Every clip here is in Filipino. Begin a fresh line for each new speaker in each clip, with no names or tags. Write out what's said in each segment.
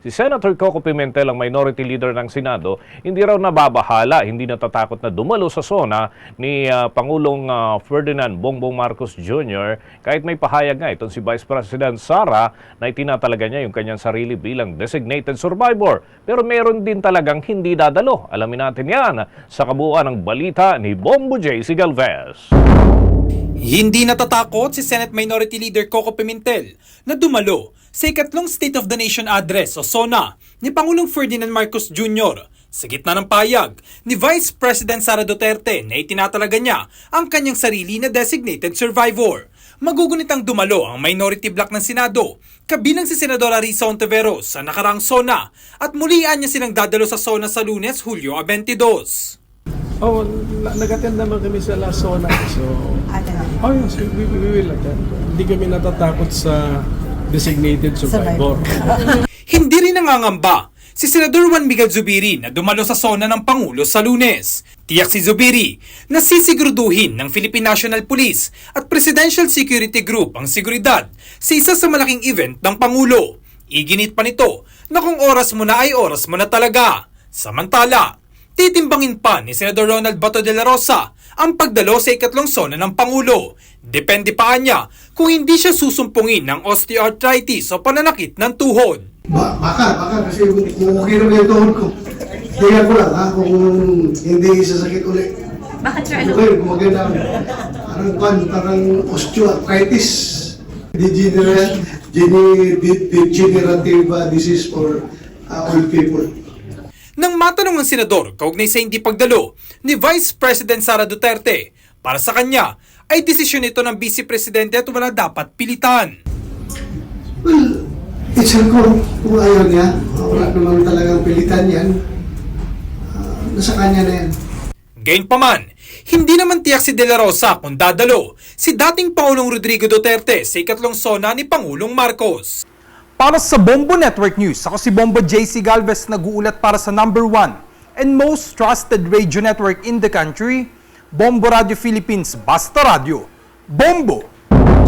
Si Senator Coco Pimentel, ang minority leader ng Senado, hindi raw nababahala, hindi natatakot na dumalo sa zona ni ah, Pangulong ah, Ferdinand Bongbong Marcos Jr. kahit may pahayag nga itong si Vice President Sara na itinatalaga niya yung kanyang sarili bilang designated survivor. Pero meron din talagang hindi dadalo. Alamin natin yan sa kabuuan ng balita ni Bombo J. C. Galvez.
Hindi natatakot si Senate Minority Leader Coco Pimentel na dumalo sa ikatlong State of the Nation Address o SONA ni Pangulong Ferdinand Marcos Jr. sa gitna ng payag ni Vice President Sara Duterte na itinatalaga niya ang kanyang sarili na designated survivor. Magugunitang dumalo ang minority block ng Senado, kabilang si Senadora Risa Ontiveros sa nakarang SONA at mulian niya silang dadalo sa SONA sa lunes, Hulyo 22.
Oh, na- nag-attend naman kami sa La Zona. So, oh yes, we, we, we will attend. Hindi kami natatakot sa designated survivor.
Hindi rin nangangamba si Senador Juan Miguel Zubiri na dumalo sa sona ng Pangulo sa lunes. Tiyak si Zubiri na sisiguraduhin ng Philippine National Police at Presidential Security Group ang seguridad sa isa sa malaking event ng Pangulo. Iginit pa nito na kung oras mo na ay oras mo na talaga. Samantala, titimbangin pa ni Senador Ronald Bato de la Rosa ang pagdalo sa ikatlong sona ng Pangulo. Depende pa niya kung hindi siya susumpungin ng osteoarthritis o pananakit ng tuhod.
Ba baka, baka kasi kung okay naman yung tuhod ko. Tingnan ko lang ha, kung hindi sasakit ulit.
Bakit sir, ano?
Okay, gumaganda. Parang pan, parang osteoarthritis. Degeneration, gene- de- degenerative uh, disease for uh, old people.
Nang matanong ang senador kaugnay sa hindi pagdalo ni Vice President Sara Duterte, para sa kanya ay desisyon ito ng Vice Presidente at wala dapat pilitan.
Well, it's her call. Kung ayaw niya, wala naman talagang pilitan yan. Ah, nasa kanya na yan.
Gayunpaman, hindi naman tiyak si De La Rosa kung dadalo si dating Pangulong Rodrigo Duterte sa ikatlong sona ni Pangulong Marcos.
Para sa Bombo Network News, ako si Bombo JC Galvez nag-uulat para sa number one and most trusted radio network in the country, Bombo Radio Philippines, Basta Radio. Bombo!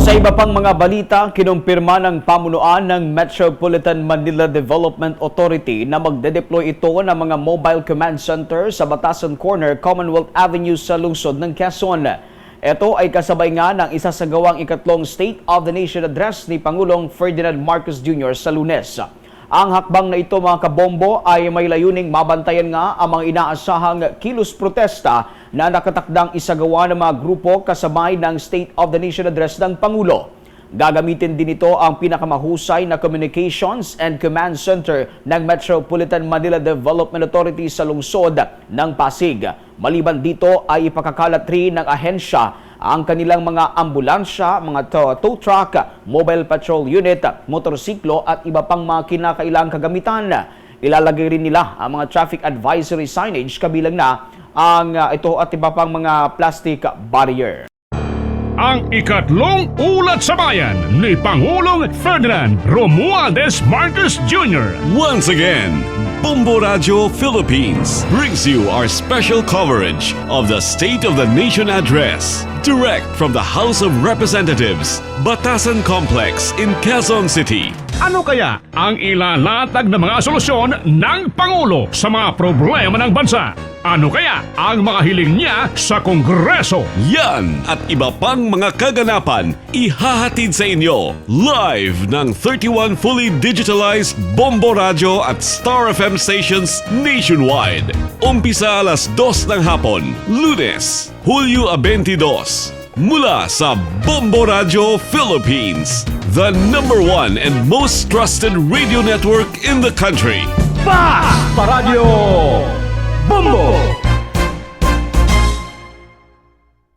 Sa iba pang mga balita, kinumpirma ng pamunuan ng Metropolitan Manila Development Authority na magde-deploy ito ng mga mobile command center sa Batasan Corner, Commonwealth Avenue sa lungsod ng Quezon. Ito ay kasabay nga ng isa sa gawang ikatlong State of the Nation Address ni Pangulong Ferdinand Marcos Jr. sa lunes. Ang hakbang na ito mga kabombo ay may layuning mabantayan nga ang mga inaasahang kilos protesta na nakatakdang isagawa ng mga grupo kasabay ng State of the Nation Address ng Pangulo. Gagamitin din ito ang pinakamahusay na Communications and Command Center ng Metropolitan Manila Development Authority sa lungsod ng Pasig. Maliban dito ay ipakakalat rin ng ahensya ang kanilang mga ambulansya, mga to- tow truck, mobile patrol unit, motorsiklo at iba pang mga kinakailangang kagamitan. Ilalagay rin nila ang mga traffic advisory signage kabilang na ang uh, ito at iba pang mga plastic barrier.
Ang ikatlong ulat sa bayan ni Pangulong Ferdinand Romualdez Marcos Jr.
Once again, Bombo Radio Philippines brings you our special coverage of the State of the Nation Address, direct from the House of Representatives, Batasan Complex in Quezon City.
Ano kaya ang ilalatag na mga solusyon ng Pangulo sa mga problema ng bansa? Ano kaya ang mga hiling niya sa Kongreso?
Yan at iba pang mga kaganapan ihahatid sa inyo live ng 31 fully digitalized Bombo Radio at Star FM stations nationwide. Umpisa alas 2 ng hapon, Lunes, Hulyo 22. Mula sa Bombo Radio Philippines, the number one and most trusted radio network in the country. Pa!
Paradyo Bombo!